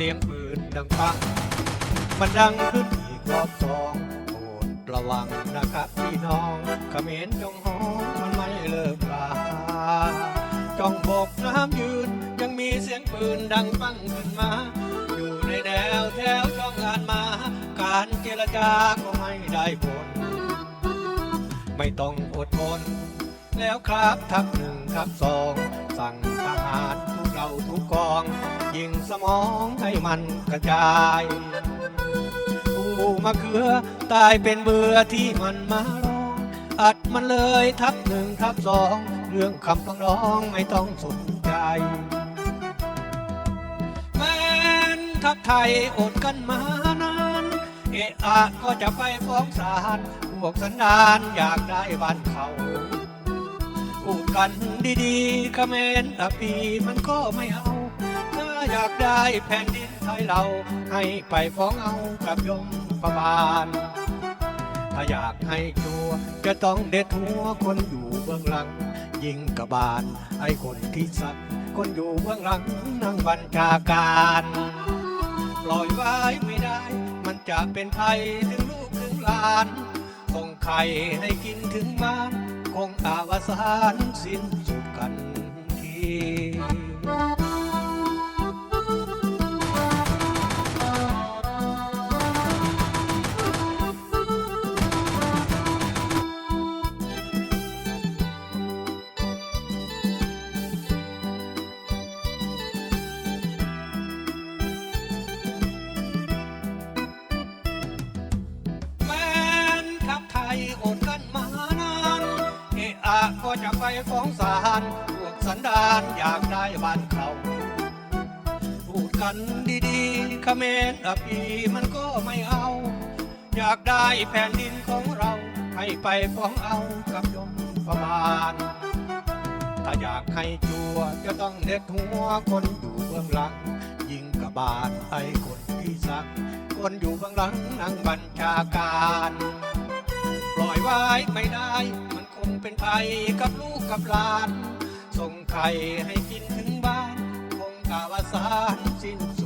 เสียงปืนดังปังมันดังขึ้นอีกรอบสองโปรดระวังนะครับพี่น้องเขมรจงหองมันไม่เลิกลาจ้องบกน้ำยืน ยังมีเสียงปืนดังปังขึ้นมา อยู่ในแนวแถวจ้องงานมา การเจรจาก็ไม่ได้ผล ไม่ต้องอดทน แล้วครับทักหนึ่งทักสอง สั่งทหารทุกเราทุกกอง ยิงสมองให้มันกระจายผู้มะเขือตายเป็นเบื่อที่มันมาร้อง อัดมันเลยทักหนึ่งทักสอง เรื่องคำต้องร้องไม่ต้องสนใจแม้นทักไทยอดกันมานานเอะอะก็จะไปฟ้องศาลพวกสันดานอยากได้บ้านเขาพูดกันดีๆเขมรอปีมันก็ไม่เอา อยากได้แผ่นดินไทยเรา ให้ไปฟ้องเอากับยมประบาล ถ้าอยากให้ชัวจะต้องเด็ดหัวคนอยู่เบื้องหลัง ยิงกระบาลไอ้คนที่สัตว์คนอยู่เบื้องหลังนั่งบัญชาการปล่อยไว้ไม่ได้ มันจะเป็นภัยถึงลูกถึงหลานส่งไข่ให้กินถึงบ้านคงอาวสานสิ้นสุดกันที อะอะก็จะไปฟ้องศาลพวกสันดานอยากได้บ้านเขาพูดกันดีๆเขมรอปีมันก็ไม่เอา อยากได้แผ่นดินของเรา ให้ไปฟ้องเอากับยมประมาณถ้าอยากให้จัวจะต้องเด็ดหัวคนอยู่เบื้องหลัง ยิงกระบาดไอ้คนที่สัก คนอยู่เบื้องหลังนั่งบัญชาการ ปล่อยไว้ไม่ได้ เป็นภัยกับลูกกับหลาน ส่งไข่ให้กินถึงบ้าน คงกาวสารสิ้นสุด